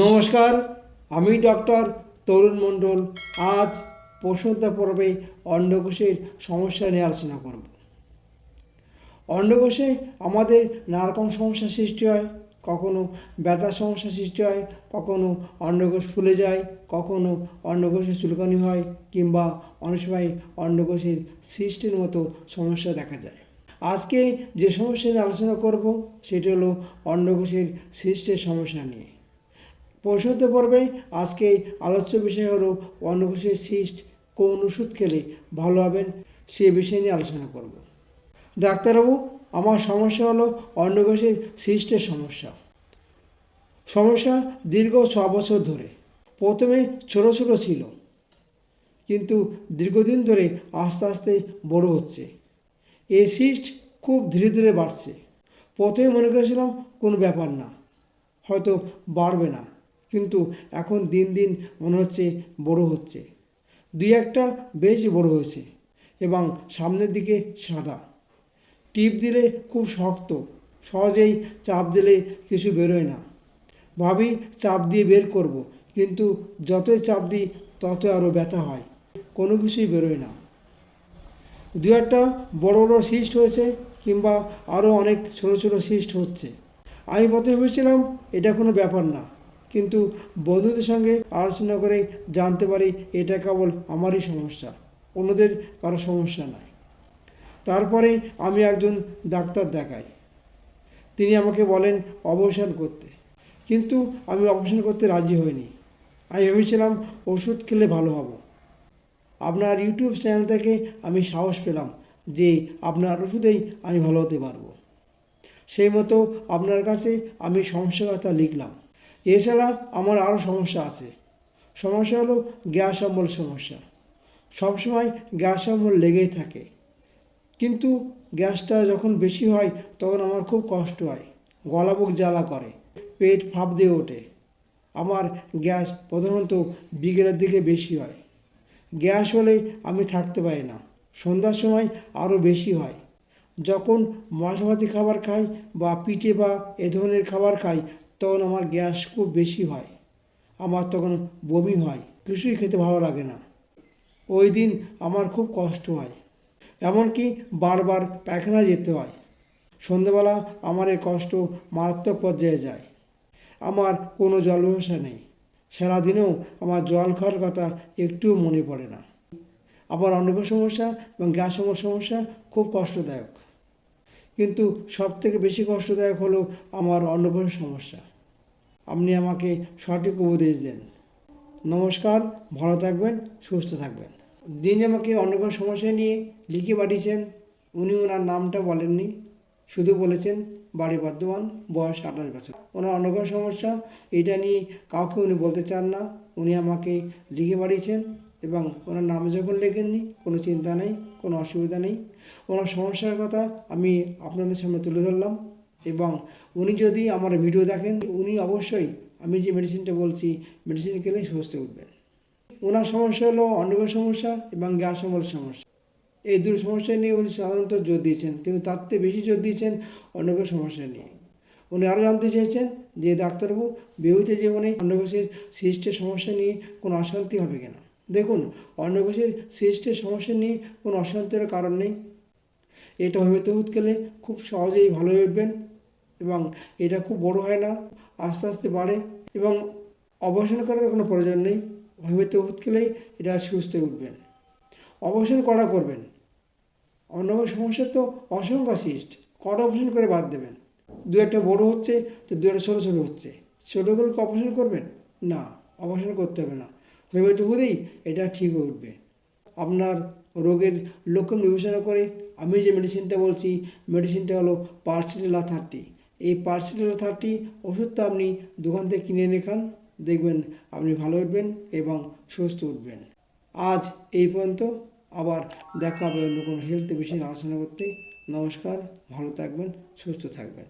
নমস্কার, আমি ডক্টর তরুণ মণ্ডল। আজ প্রশ্নোত্তর পর্বে অন্ডকোষের সমস্যা নিয়ে আলোচনা করব। অন্ডকোষে আমাদের নানা রকম সমস্যা সৃষ্টি হয়, কখনো ব্যথার সমস্যা সৃষ্টি হয়, কখনো অন্ডকোষ ফুলে যায়, কখনো অন্ডকোষে চুলকানি হয়, কিংবা অনেক সময় অন্ডকোষের সিস্টের মতো সমস্যা দেখা যায়। আজকে যে সমস্যা নিয়ে আলোচনা করব, সেটি হলো অন্ডকোষের সিস্টের সমস্যা নিয়ে। প্রশ্নোত্তর পর্বে। আজকে আলোচ্য বিষয় হলো অন্নকোষের সিস্ট কোন ওষুধ খেলে ভালো হবেন সে বিষয় নিয়ে আলোচনা করব। ডাক্তারবাবু, আমার সমস্যা হলো অন্নকোষের সিস্টের সমস্যা। সমস্যা দীর্ঘ ছ বছর ধরে। প্রথমে ছোট ছোট ছিল, কিন্তু দীর্ঘদিন ধরে আস্তে আস্তে বড় হচ্ছে। এই সিস্ট খুব ধীরে ধীরে বাড়ছে। প্রথমে মনে করেছিলাম কোনো ব্যাপার না, হয়তো বাড়বে না। কিন্তু এখন দিন দিন মনে হচ্ছে বড় হচ্ছে। দুই একটা বেশ বড় হয়েছে এবং সামনের দিকে সাদা। টিপ দিলে খুব শক্ত, সহজেই চাপ দিলে কিছু বেরোয় না। ভাবি চাপ দিয়ে বের করব, কিন্তু যতই চাপ দিই তত আরও ব্যথা হয়, কোনো কিছুই বেরোয় না। দু একটা বড় বড় সিস্ট হয়েছে কিংবা আরও অনেক ছোট ছোট সিস্ট হচ্ছে। আমি প্রথমে ভেবেছিলাম এটা কোনো ব্যাপার না কিন্তু বন্ধুদের সঙ্গে আলোচনা করে জানতে পারি এটা কেবল আমারই সমস্যা, অন্যদের কারও সমস্যা নাই তারপরে আমি একজন ডাক্তার দেখাই। তিনি আমাকে বলেন অবসান করতে। কিন্তু আমি অপারেশন করতে রাজি হইনি। আমি ভেবেছিলাম ওষুধ খেলে ভালো হব। আপনার ইউটিউব চ্যানেল থেকে আমি সাহস পেলাম যে আপনার ওষুধেই আমি ভালো হতে পারব। সেই মতো আপনার কাছে আমি সমস্যার কথা লিখলাম। এছাড়া আমার আরও সমস্যা আছে। সমস্যা হলো গ্যাস অম্বল সমস্যা। সবসময় গ্যাস অম্বল লেগেই থাকে। কিন্তু গ্যাসটা যখন বেশি হয়, তখন আমার খুব কষ্ট হয়। গলা বুক জ্বালা করে, পেট ফাঁপ দিয়ে ওঠে। আমার গ্যাস প্রধানত বিকেলের দিকে বেশি হয়। গ্যাস হলে আমি থাকতে পারি না। সন্ধ্যার সময় আরও বেশি হয়। যখন মশলাপাতি খাবার খাই বা পিঠে বা এ ধরনের খাবার খাই তখন আমার গ্যাস খুব বেশি হয়। আমার তখন বমি হয়, কিছুই খেতে ভালো লাগে না। ওই দিন আমার খুব কষ্ট হয়। এমনকি বারবার পায়খানা যেতে হয়। সন্ধেবেলা আমার এই কষ্ট মারাত্মক পর্যায়ে যায়। আমার কোনো জল ব্যবসা নেই। সারাদিনেও আমার জল খাওয়ার কথা একটুও মনে পড়ে না। আমার অন্নকোষ সমস্যা এবং গ্যাস সমস্যা খুব কষ্টদায়ক। কিন্তু সব থেকে বেশি কষ্টদায়ক হলো আমার অন্নকোষ সমস্যা। আপনি আমাকে সঠিক উপদেশ দেন। নমস্কার, ভালো থাকবেন, সুস্থ থাকবেন। যিনি আমাকে অন্নকোষ সমস্যা নিয়ে লিখে পাঠিয়েছেন, উনি ওনার নামটা বলেননি। শুধু বলেছেন, বাড়ি বর্ধমান, বয়স আঠাশ বছর। ওনার অন্নকোষ সমস্যা, এটা নিয়ে কাউকে উনি বলতে চান না। উনি আমাকে লিখে পাঠিয়েছেন এবং ওনার নাম যখন লেখেননি, কোনো চিন্তা নেই, কোনো অসুবিধা নেই। ওনার সমস্যার কথা আমি আপনাদের সামনে তুলে ধরলাম। এবং উনি যদি আমার ভিডিও দেখেন, উনি অবশ্যই আমি যে মেডিসিনটা বলছি মেডিসিন খেলে সুস্থ উঠবেন। ওনার সমস্যা হলো অন্নকোষ সমস্যা এবং গ্যাস অম্বল সমস্যা। এই দুটো সমস্যা নিয়ে উনি সাধারণত জোর দিয়েছেন, কিন্তু তার থেকে বেশি জোর দিয়েছেন অন্নকোষ সমস্যা নিয়ে। উনি আরও জানতে চেয়েছেন যে ডাক্তারবাবু, বিবাহিত জীবনে অন্নকোষের সিস্টের সমস্যা নিয়ে কোনো অশান্তি হবে কিনা? দেখুন অন্নকোষের সিস্টের সমস্যা নিয়ে কোনো অশান্তির কারণ নেই। এটা হোমিওপ্যাথি খেলে খুব সহজেই ভালো হয়ে উঠবেন। এবং এটা খুব বড় হয় না, আস্তে আস্তে বাড়ে এবং অবসান করার কোনো প্রয়োজন নেই হোমিওপ্যাথি ওষুধ খেলেই এটা সুস্থ হয়ে উঠবেন অবসান করা করবেন। অন্য সমস্যা তো অসংখ্য সিস্ট কটা অপারেশন করে বাদ দেবেন? দু একটা বড় হচ্ছে তো দু একটা ছোটো ছোটো হচ্ছে। ছোটোগুলোকে অপারেশন করবেন? না, অপারেশন করতে হবে না। হোমিওপ্যাথি ওষুধেই এটা ঠিক হয়ে উঠবে। আপনার রোগের লক্ষণ বিবেচনা করে আমি যে মেডিসিনটা বলছি মেডিসিনটা হলো পার্সিটেলা থার্টি এই পার্সিটেলা থার্টি। ওষুধটা আপনি দোকান থেকে কিনে এনে খান, দেখবেন আপনি ভালো উঠবেন এবং সুস্থ উঠবেন। আজ এই পর্যন্ত, আবার দেখা হবে অন্য কোনো হেলথ বিষয়ে আলোচনা করতে। নমস্কার, ভালো থাকবেন, সুস্থ থাকবেন।